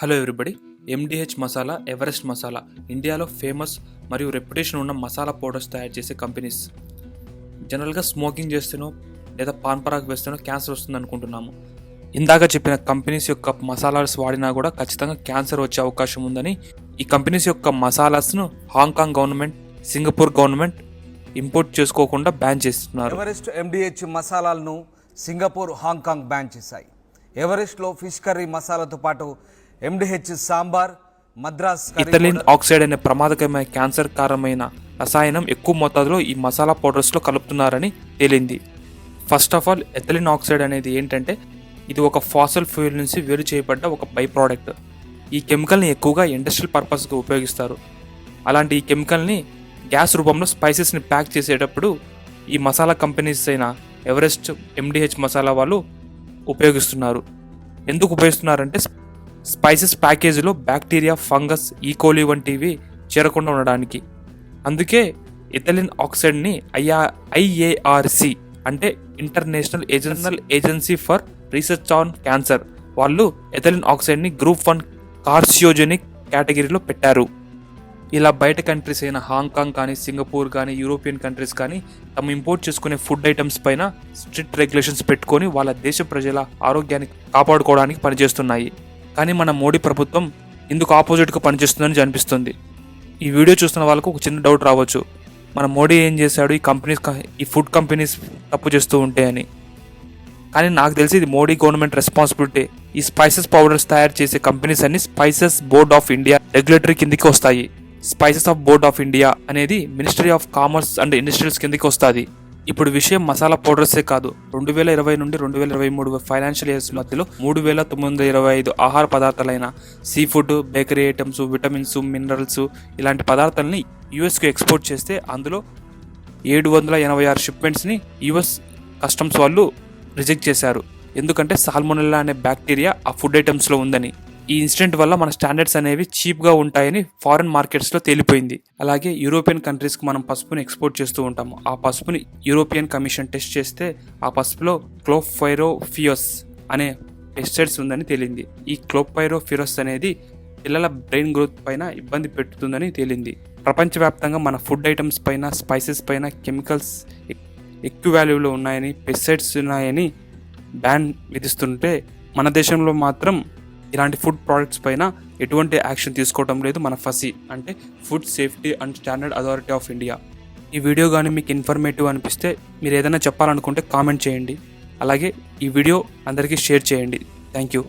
Hello everybody MDH masala Everest masala ఇండియాలో famous మరియు reputation ఉన్న మసాలా పౌడర్స్ తయారు చేసే కంపెనీస్ జనరల్గా స్మోకింగ్ చేస్తేనో లేదా పాన్ పరాగ్ వేస్తేనో క్యాన్సర్ వస్తుంది అనుకుంటున్నాము. ఇందాక చెప్పిన కంపెనీస్ యొక్క మసాలాస్ వాడినా కూడా ఖచ్చితంగా క్యాన్సర్ వచ్చే అవకాశం ఉందని ఈ కంపెనీస్ యొక్క మసాలాస్ను Hong Kong government Singapore government import చేసుకోకుండా బ్యాన్ చేస్తున్నారు. ఎవరెస్ట్ ఎండిహెచ్ మసాలాలను సింగపూర్ హాంకాంగ్ బ్యాన్ చేశాయి. ఎవరెస్ట్లో ఫిష్ కర్రీ మసాలాతో పాటు MDH sambar Madras ethylene oxide అనే ప్రమాదకరమైన క్యాన్సర్ కారణమైన రసాయనం ఎక్కువ మోతాదులో ఈ మసాలా పౌడర్స్లో కలుపుతున్నారని తేలింది. First of all ethylene oxide అనేది ఏంటంటే ఇది ఒక ఫాసల్ ఫ్యూయల్ నుంచి వేరు చేయబడ్డ ఒక బై ప్రోడక్ట్ ఈ కెమికల్ని ఎక్కువగా ఇండస్ట్రియల్ పర్పస్గా ఉపయోగిస్తారు. అలాంటి ఈ కెమికల్ని గ్యాస్ రూపంలో స్పైసెస్ని ప్యాక్ చేసేటప్పుడు ఈ మసాలా కంపెనీస్ అయిన ఎవరెస్ట్ ఎండిహెచ్ మసాలా వాళ్ళు ఉపయోగిస్తున్నారు. ఎందుకు ఉపయోగిస్తున్నారంటే స్పైసెస్ ప్యాకేజీలో bacteria fungus e. E coli వంటివి చేరకుండా ఉండడానికి. అందుకే ఇథలిన్ ఆక్సైడ్ని ఐఆ ఐఏఆర్సి అంటే international ఏజెన్సల్ agency for research on cancer. వాళ్ళు ఎథలిన్ ఆక్సైడ్ని గ్రూప్ వన్ కార్సియోజెనిక్ కేటగిరీలో పెట్టారు. ఇలా బయట కంట్రీస్ అయిన హాంకాంగ్ కానీ సింగపూర్ కానీ యూరోపియన్ కంట్రీస్ కానీ తమ ఇంపోర్ట్ చేసుకునే ఫుడ్ ఐటమ్స్ పైన స్ట్రిక్ట్ రెగ్యులేషన్స్ పెట్టుకొని వాళ్ళ దేశ ప్రజల ఆరోగ్యాన్ని కాపాడుకోవడానికి పనిచేస్తున్నాయి. కానీ మన మోడీ ప్రభుత్వం ఇందుకు ఆపోజిట్గా పనిచేస్తుందని అనిపిస్తుంది. ఈ వీడియో చూస్తున్న వాళ్ళకు ఒక చిన్న డౌట్ రావచ్చు. మన మోడీ ఏం చేశాడు? ఈ కంపెనీస్ ఈ ఫుడ్ కంపెనీస్ తప్పు చేస్తూ ఉంటే అని. కానీ నాకు తెలిసి ఇది మోడీ గవర్నమెంట్ రెస్పాన్సిబిలిటీ. ఈ స్పైసెస్ పౌడర్స్ తయారు చేసే కంపెనీస్ అన్ని spices board of India regulatory కిందకి వస్తాయి. Spices of board of India అనేది ministry of commerce and industries కిందకి వస్తుంది. ఇప్పుడు విషయం మసాలా పౌడర్సే కాదు. రెండు వేల ఇరవై నుండి రెండు వేల ఇరవై మూడు ఫైనాన్షియల్ ఇయర్స్ మధ్యలో మూడు వేల తొమ్మిది వందల ఇరవై ఐదు ఆహార పదార్థాలైన sea food bakery items vitamins minerals ఇలాంటి పదార్థాలని యూఎస్కి ఎక్స్పోర్ట్ చేస్తే అందులో ఏడు వందల ఎనభై ఆరు షిప్మెంట్స్ని యుఎస్ కస్టమ్స్ వాళ్ళు రిజెక్ట్ చేశారు. ఎందుకంటే సాల్మొనెల్లా అనే బ్యాక్టీరియా ఆ ఫుడ్ ఐటమ్స్లో ఉందని. ఈ ఇన్సిడెంట్ వల్ల మన స్టాండర్డ్స్ అనేవి చీప్గా ఉంటాయని ఫారిన్ మార్కెట్స్లో తేలిపోయింది. అలాగే యూరోపియన్ కంట్రీస్కి మనం పసుపుని ఎక్స్పోర్ట్ చేస్తూ ఉంటాము. ఆ పసుపుని యూరోపియన్ కమిషన్ టెస్ట్ చేస్తే ఆ పసుపులో క్లోఫైరోఫియోస్ అనే పెస్టిసైడ్స్ ఉందని తేలింది. ఈ క్లోపైరోఫిరస్ అనేది పిల్లల బ్రెయిన్ గ్రోత్ పైన ఇబ్బంది పెడుతుందని తేలింది. ప్రపంచవ్యాప్తంగా మన ఫుడ్ ఐటమ్స్ పైన స్పైసెస్ పైన కెమికల్స్ ఎక్కువ వాల్యూలో ఉన్నాయని పెస్టిసైడ్స్ ఉన్నాయని బ్యాన్ విధిస్తుంటే మన దేశంలో మాత్రం ఇలాంటి ఫుడ్ ప్రోడక్ట్స్ పైన ఎటువంటి యాక్షన్ తీసుకోవడం లేదు. మన ఫసి అంటే food safety and standard authority of India ఈ వీడియో కానీ మీకు ఇన్ఫర్మేటివ్ అనిపిస్తే మీరు ఏదైనా చెప్పాలనుకుంటే కామెంట్ చేయండి. అలాగే ఈ వీడియో అందరికీ షేర్ చేయండి. Thank you